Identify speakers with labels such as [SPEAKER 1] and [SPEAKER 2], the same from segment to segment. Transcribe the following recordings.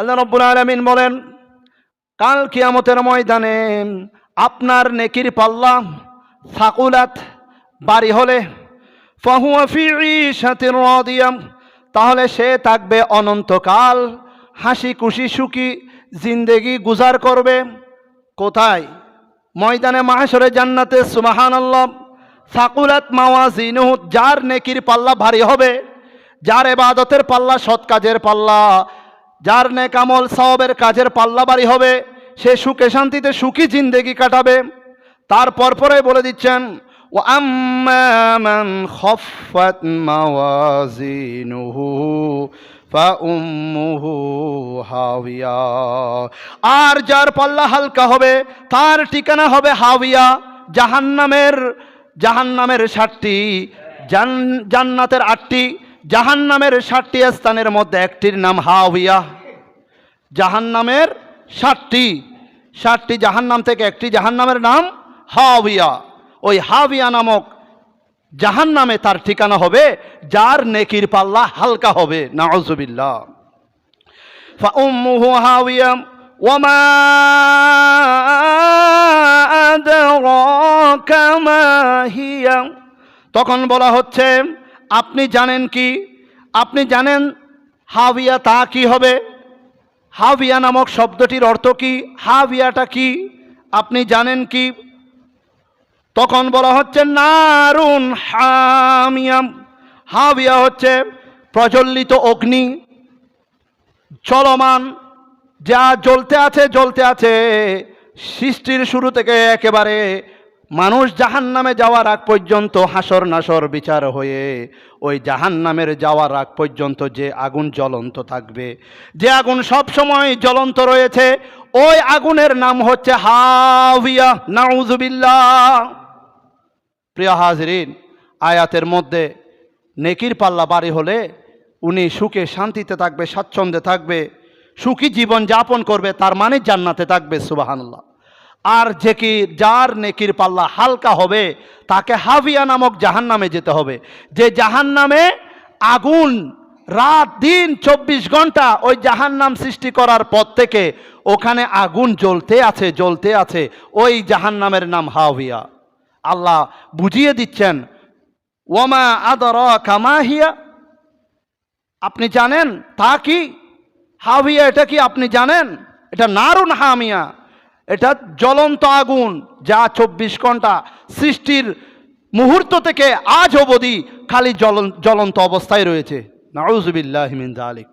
[SPEAKER 1] আল্লাহ রব্বুল আলমিন বলেন, কাল কিয়ামতের ময়দানে আপনার নেকির পাল্লা ফাকুলাত বাড়ি হলে তাহলে সে থাকবে অনন্তকাল হাসি খুশি সুখী, জিন্দেগি গুজার করবে। কোথায়? ময়দানে মাহেশ্বরে জান্নাতে সুবাহান আল্লাহ ফাকুলাত মাওয়াজিনুহু, যার নেকির পাল্লা ভারী হবে, যার এবাদতের পাল্লা, সৎ কাজের পাল্লা যার নেক আমল সওয়াবের কাজের পাল্লা বাড়ি হবে, সে সুখে শান্তিতে, সুখী জিন্দেগি কাটাবে। তার পরে বলে দিচ্ছেন ও আম্মান হাওিয়া। আর যার পাল্লা হালকা হবে, তার ঠিকানা হবে হাওিয়া, জাহান্নামের জাহান্নামের ষাটটি জান্নাতের আটটি, জাহান্নামের ষাটটি স্থানের মধ্যে একটির নাম হাওিয়া। জাহান্নামের ষাটটি ষাটটি জাহান্নাম থেকে একটি জাহান্নামের নাম হাওিয়া ওই হাবিয়া নামক জাহান্নামে তার ঠিকানা হবে যার নেকির পাল্লা হালকা হবে নাউজুবিল্লাহ فأمه هاوية وما أدراك ما هي তখন বলা হচ্ছে আপনি জানেন কি আপনি জানেন হাবিয়া তা কি হবে হাবিয়া নামক শব্দটির অর্থ কি? হাভিয়াটা কি? আপনি জানেন কি? তখন বলা হচ্ছে নারুন হামিয়াম। হাবিয়া হচ্ছে প্রজ্বলিত অগ্নি, চলমান, যা জ্বলতে আছে জ্বলতে আছে, সৃষ্টির শুরু থেকে একেবারে মানুষ জাহান নামে যাওয়ার আগ পর্যন্ত হাসর নাসর বিচার হয়ে, ওই জাহান নামের যাওয়ার আগ পর্যন্ত যে আগুন জ্বলন্ত থাকবে। যে আগুন সব সময় জ্বলন্ত রয়েছে, ওই আগুনের নাম হচ্ছে হাবিয়া নাউজুবিল্লাহ প্রিয় হাজরিন, আয়াতের মধ্যে নেকির পাল্লা বাড়ি হলে উনি সুখে শান্তিতে থাকবে, স্বাচ্ছন্দ্যে থাকবে, সুখী জীবন যাপন করবে, তার মানে জান্নাতে থাকবে সুবাহান্লাহ আর যে কি, যার নেকির পাল্লা হালকা হবে, তাকে হাবিয়া নামক জাহান নামে যেতে হবে। যে জাহান নামে আগুন রাত দিন চব্বিশ ঘণ্টা ওই জাহান নাম সৃষ্টি করার পর থেকে ওখানে আগুন জ্বলতে আছে জ্বলতে আছে। ওই জাহান নামের নাম হাবিয়া আল্লাহ বুঝিয়ে দিচ্ছেন ওমা আদর কামাহিয়া আপনি জানেন, তা কি? হাবিয়া এটা কি আপনি জানেন? এটা নারুন হামিয়া। এটা জ্বলন্ত আগুন যা চব্বিশ ঘণ্টা সৃষ্টির মুহূর্ত থেকে আজ অবধি খালি জ্বলন, জ্বলন্ত অবস্থায় রয়েছে। নাউজুবিল্লাহমিন আলিক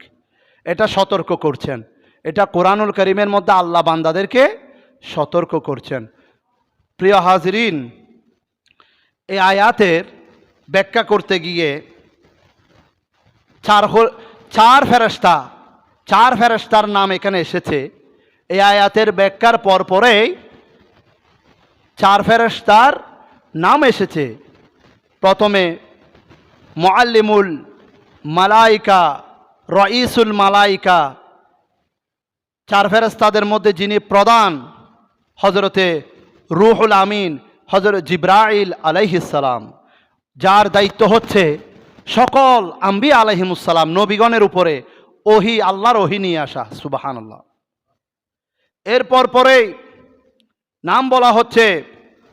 [SPEAKER 1] এটা সতর্ক করছেন। এটা কোরআনুল করিমের মধ্যে আল্লাহ বান্দাদেরকে সতর্ক করছেন। প্রিয় হাজরিন, এই আয়াতের ব্যাখ্যা করতে গিয়ে চার চার ফেরস্তা চার ফেরস্তার নাম এখানে এসেছে। এই আয়াতের ব্যাখ্যার পর পরেই চার ফেরস্তার নাম এসেছে। প্রথমে মোয়াল্লিমুল মালাইকা রঈসুল মালাইকা, চার ফেরস্তাদের মধ্যে যিনি প্রধান হজরতে রুহুল আমিন হজরত জিব্রাইল আলাইহিসালাম যার দায়িত্ব হচ্ছে সকল আম্বি আলহিমুসালাম নবীগণের উপরে ওহি, আল্লাহর ওহি নিয়ে আসা সুবাহান আল্লাহ এরপর পরে নাম বলা হচ্ছে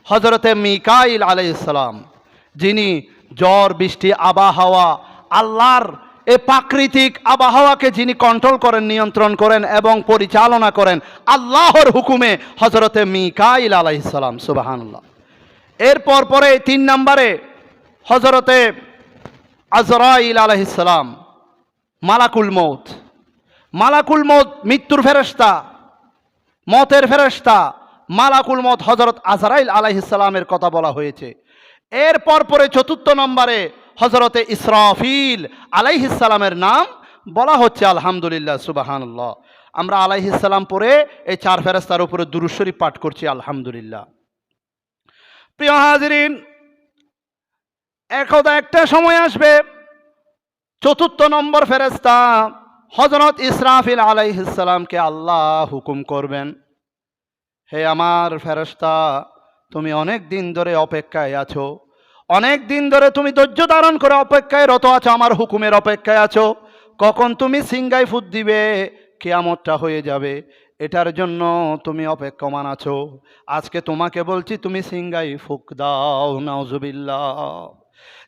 [SPEAKER 1] হজরতে মিকাইল আলাইসালাম যিনি জ্বর, বৃষ্টি, আবহাওয়া, আল্লাহর এ প্রাকৃতিক আবহাওয়াকে যিনি কন্ট্রোল করেন, নিয়ন্ত্রণ করেন এবং পরিচালনা করেন, আল্লাহর হুকুমে হজরতে মিকাইল আলাইসালাম সুবাহান্লাহ এরপর পরে তিন নম্বরে হজরতে আজরাইল আলহিসাম মালাকুল মৌত মালাকুল মৌত মৃত্যুর ফেরস্তা মতের ফেরস্তা মালাকুল মত হজরত আজরাইল আলাইহিসালামের কথা বলা হয়েছে। এরপর পরে চতুর্থ নম্বরে হজরতে ইসরাফিল আলাইহিসালামের নাম বলা হচ্ছে আলহামদুলিল্লাহ সুবাহান্লাহ আমরা আলাইহিসাল্লাম পরে এই চার ফেরস্তার উপরে দুরুশ্বরী পাঠ করছি, আলহামদুলিল্লাহ। প্রিয় হাজরিন, একদা একটা সময় আসবে, চতুর্থ নম্বর ফেরেস্তা হজরত ইসরাফিল আলাইহিসালামকে আল্লাহ হুকুম করবেন, হে আমার ফেরস্তা তুমি অনেক দিন ধরে অপেক্ষায় আছো। অনেক দিন ধরে তুমি ধৈর্য ধারণ করে অপেক্ষায় রত আছো, আমার হুকুমের অপেক্ষায় আছো। কখন তুমি সিঙ্গাই ফুট দিবে, কেয়ামতটা হয়ে যাবে। এটার জন্য তুমি অপেক্ষমান আছো। আজকে তোমাকে বলছি, তুমি সিঙ্গাই ফুক দাও, নাউজুবিল্লাহ।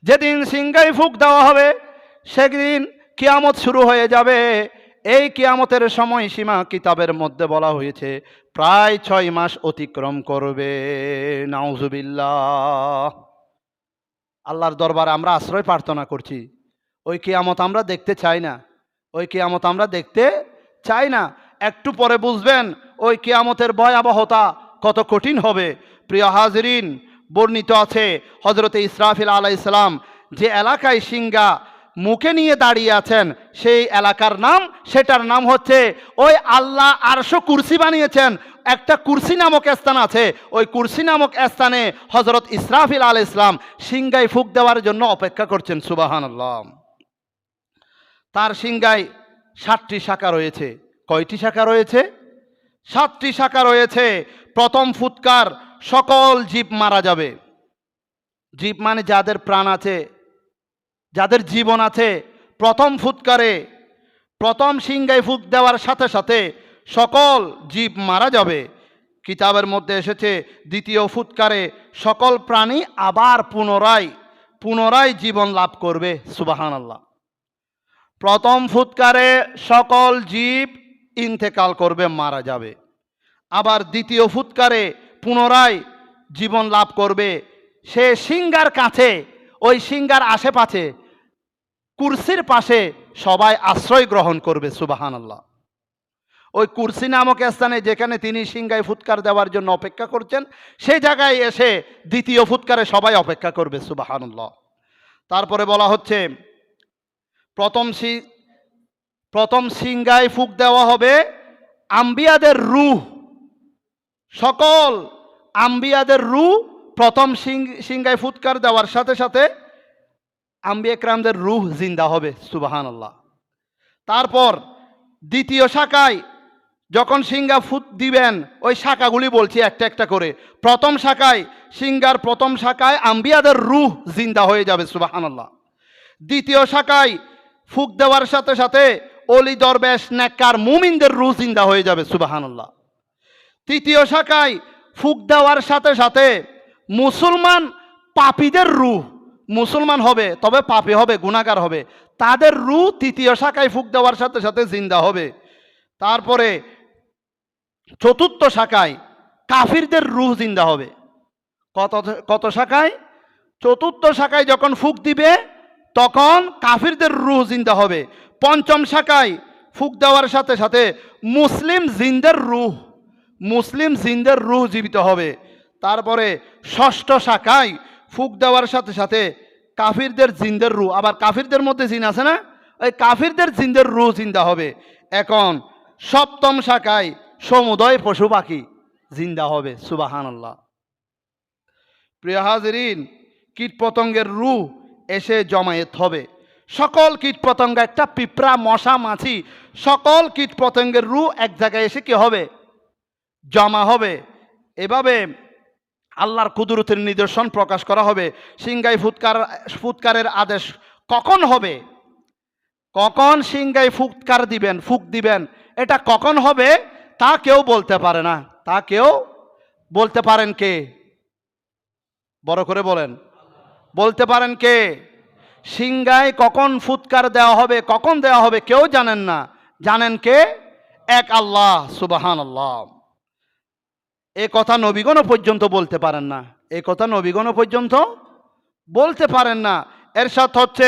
[SPEAKER 1] যেদিন সিঙ্গাই ফুক দেওয়া হবে, সেদিন কিয়ামত শুরু হয়ে যাবে। এই কিয়ামতের সময়সীমা কিতাবের মধ্যে বলা হয়েছে, প্রায় ছয় মাস অতিক্রম করবে। নাউজুবিল্লাহ। আল্লাহর দরবারে আমরা আশ্রয় প্রার্থনা করছি। ওই কিয়ামত আমরা দেখতে চাই না। ওই কিয়ামত আমরা দেখতে চাই না। একটু পরে বুঝবেন, ওই কিয়ামতের ভয়াবহতা কত কঠিন হবে। প্রিয় হাজরিন, বর্ণিত আছে হজরতে ইসরাফিল আলাই ইসলাম যে এলাকায় সিংগা মুখে নিয়ে দাঁড়িয়ে আছেন সেই এলাকার নাম, সেটার নাম হচ্ছে ওই আল্লাহ আরশো কুরসি বানিয়েছেন। একটা কুরসি নামক স্থান আছে। ওই কুরসি নামক স্থানে হজরত ইসরাফিল আল ইসলাম সিংগায় ফুক দেওয়ার জন্য অপেক্ষা করছেন সুবাহান আল্লাহ তার সিংগায় ষাটটি শাখা রয়েছে। কয়টি শাখা রয়েছে? সাতটি শাখা রয়েছে। প্রথম ফুৎকার, সকল জীব মারা যাবে। জীব মানে যাদের প্রাণ আছে যাদের জীবন আছে প্রথম ফুৎকারে, প্রথম সিংগায় ফুক দেওয়ার সাথে সাথে সকল জীব মারা যাবে। কিতাবের মধ্যে এসেছে, দ্বিতীয় ফুৎকারে সকল প্রাণী আবার পুনরায় পুনরায় জীবন লাভ করবে সুবাহান আল্লাহ প্রথম ফুৎকারে সকল জীব ইন্তেকাল করবে, মারা যাবে। আবার দ্বিতীয় ফুৎকারে পুনরায় জীবন লাভ করবে, সে সিঙ্গার কাছে, ওই সিঙ্গার আশেপাশে কুরসির পাশে সবাই আশ্রয় গ্রহণ করবে সুবাহান আল্লাহ ওই কুরসি নামক স্থানে যেখানে তিনি সিংগায় ফুৎকার দেওয়ার জন্য অপেক্ষা করছেন সেই জায়গায় এসে দ্বিতীয় ফুৎকারে সবাই অপেক্ষা করবে, সুবাহানুল্লাহ। তারপরে বলা হচ্ছে, প্রথম সি, প্রথম সিংগায় ফুক দেওয়া হবে আম্বিয়াদের রুহ। সকল আম্বিয়াদের রু প্রথম সিং সিংগায় ফুৎকার দেওয়ার সাথে সাথে আম্বি একরামদের রুহ জিন্দা হবে সুবাহান আল্লাহ তারপর দ্বিতীয় শাখায় যখন সিঙ্গা ফুট দিবেন, ওই শাখাগুলি বলছি একটা একটা করে। প্রথম শাখায় সিঙ্গার প্রথম শাখায় আম্বিয়াদের রুহ জিন্দা হয়ে যাবে সুবাহান আল্লাহ দ্বিতীয় শাখায় ফুক দেওয়ার সাথে সাথে অলি, দরবেশ, নেককার, মুমিনদের রুহ জিন্দা হয়ে যাবে সুবাহান আল্লাহ তৃতীয় শাখায় ফুক দেওয়ার সাথে সাথে মুসলমান পাপীদের রুহ মুসলমান হবে, তবে পাপি হবে, গুণাগার হবে। তাদের রু তৃতীয় শাখায় ফুক দেওয়ার সাথে সাথে জিন্দা হবে। তারপরে চতুর্থ শাখায় কাফিরদের রুহ জিন্দা হবে। কত কত শাখায়? চতুর্থ শাখায় যখন ফুক দিবে, তখন কাফিরদের রুহ জিন্দা হবে। পঞ্চম শাখায় ফুক দেওয়ার সাথে সাথে মুসলিম জিন্দের রুহ, মুসলিম জিন্দের রুহ জীবিত হবে। তারপরে ষষ্ঠ শাখায় ফুক দেওয়ার সাথে সাথে কাফিরদের জিন্দের রু আবার কাফিরদের মধ্যে জিন আছে না? ওই কাফিরদের জিন্দের রু জিন্দা হবে। এখন সপ্তম শাখায় সমুদয় পশু পাখি জিন্দা হবে সুবাহান আল্লাহ প্রিয় হাজরিন কীট পতঙ্গের রু এসে জমায়েত হবে। সকল কীট পতঙ্গ একটা পিঁপড়া, মশা, মাছি, সকল কীট পতঙ্গের রু এক জায়গায় এসে কি হবে? জমা হবে। এভাবে আল্লাহর কুদরতের নিদর্শন প্রকাশ করা হবে। সিংগাই ফুৎকার, ফুৎকারের আদেশ কখন হবে? কখন সিংগাই ফুৎকার দিবেন, ফুক দিবেন? এটা কখন হবে তা কেউ বলতে পারে না। তা কেউ বলতে পারেন কে? বড় করে বলেন। বলতে পারেন কে? সিংগায় কখন ফুৎকার দেওয়া হবে, কখন দেওয়া হবে কেউ জানেন না। জানেন কে? এক আল্লাহ সুবাহান আল্লাহ এ কথা নবীগণ পর্যন্ত বলতে পারেন না। এ কথা নবীগণ পর্যন্ত বলতে পারেন না। এর সাথ হচ্ছে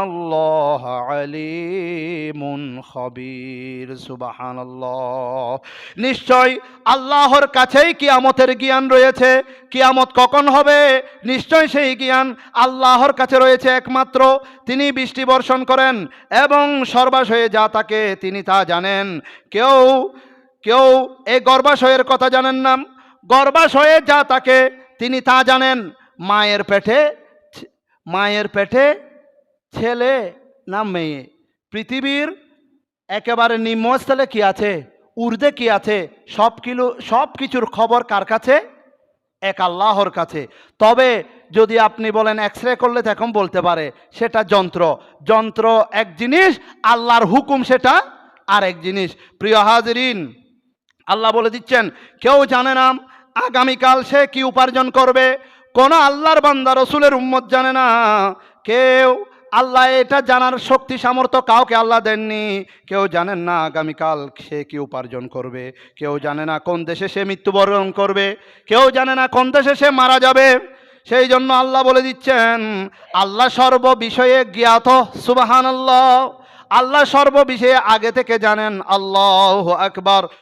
[SPEAKER 1] الله عليم خبير سبحان الله নিশ্চয় আল্লাহর কাছেই কিয়ামতের জ্ঞান রয়েছে কিয়ামত কখন হবে নিশ্চয় সেই জ্ঞান আল্লাহর কাছে রয়েছে একমাত্র তিনি বৃষ্টি বর্ষণ করেন এবং সর্বাশয়ে যা তাকে তিনি তা জানেন কেউ কেউ এই গর্ভাশয়ের কথা জানেন না গর্ভাশয়ে যা তাকে তিনি তা জানেন মায়ের পেটে ছে- মায়ের পেটে ছেলে না মেয়ে? পৃথিবীর একেবারে নিম্নস্থলে কি আছে? ঊর্ধ্বে কি আছে? সব কিলো, সব কিছুর খবর কার কাছে? এক আল্লাহর কাছে। তবে যদি আপনি বলেন এক্স রে করলে তখন বলতে পারে, সেটা যন্ত্র। যন্ত্র এক জিনিস, আল্লাহর হুকুম সেটা আর এক জিনিস। প্রিয় হাজরিন, আল্লাহ বলে দিচ্ছেন, কেউ জানে না আগামীকাল সে কি উপার্জন করবে। কোন আল্লাহর বান্দা, রসুলের উম্মত জানে না। কেউ আল্লাহ এটা জানার শক্তি, সামর্থ্য কাউকে আল্লাহ দেননি। কেউ জানেন না আগামীকাল সে কি উপার্জন করবে। কেউ জানে না কোন দেশে সে মৃত্যুবরণ করবে। কেউ জানে না কোন দেশে সে মারা যাবে। সেই জন্য আল্লাহ বলে দিচ্ছেন, আল্লাহ সর্ব বিষয়ে জ্ঞাত সুবাহান আল্লাহ আল্লাহ সর্ব বিষয়ে আগে থেকে জানেন, আল্লাহ আকবার।